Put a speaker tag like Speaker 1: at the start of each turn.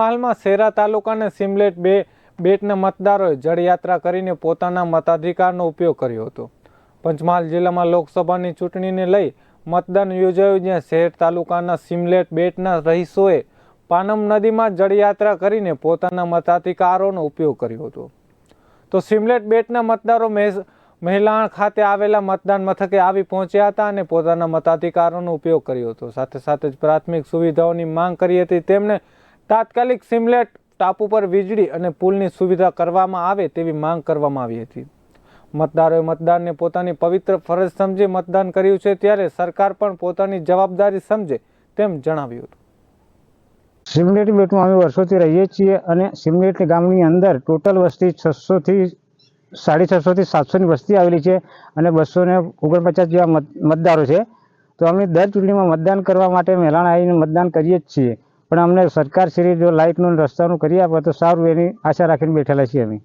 Speaker 1: હાલમાં શેરા તાલુકાના સિમલેટ બે બેટના મતદારોએ જળયાત્રા કરીને પોતાના મતાધિકારનો ઉપયોગ કર્યો હતો. પંચમહાલ જિલ્લામાં લોકસભાની ચૂંટણીને લઈ મતદાન યોજાયું જ્યાં શહેર તાલુકાના સિમલેટ બેટના રહીશોએ પાનમ નદીમાં જળયાત્રા કરીને પોતાના મતાધિકારોનો ઉપયોગ કર્યો હતો. તો સિમલેટ બેટના મતદારો મહેલાણ ખાતે આવેલા મતદાન મથકે આવી પહોંચ્યા હતા અને પોતાના મતાધિકારોનો ઉપયોગ કર્યો હતો. સાથે સાથે જ પ્રાથમિક સુવિધાઓની માંગ કરી હતી. તેમણે તાત્કાલિક સિમલેટ ટાપુ પર વીજળી અને પુલની સુવિધા કરવામાં આવે તેવી માંગ કરવામાં આવી હતી. મતદારોએ મતદાનને પોતાની પવિત્ર ફરજ સમજી મતદાન કર્યું છે ત્યારે સરકાર પણ પોતાની જવાબદારી સમજે તેમ જણાવ્યું હતું.
Speaker 2: સિમલેટ બેટમાં અમે વર્ષોથી રહીએ છીએ અને સિમલેટ ગામની અંદર ટોટલ વસ્તી છસોથી સાડી છસોથી સાતસોની વસ્તી આવેલી છે અને બસો ને ઓગણપચાસ જેવા મત, મતદારો છે. તો અમે દર ચૂંટણીમાં મતદાન કરવા માટે મહેલાણ આવીને મતદાન કરીએ જ છીએ. પણ અમને સરકાર શ્રી જો લાઇટનું રસ્તાનું કરી આપે તો સારું એની આશા રાખીને બેઠેલા છીએ અમે.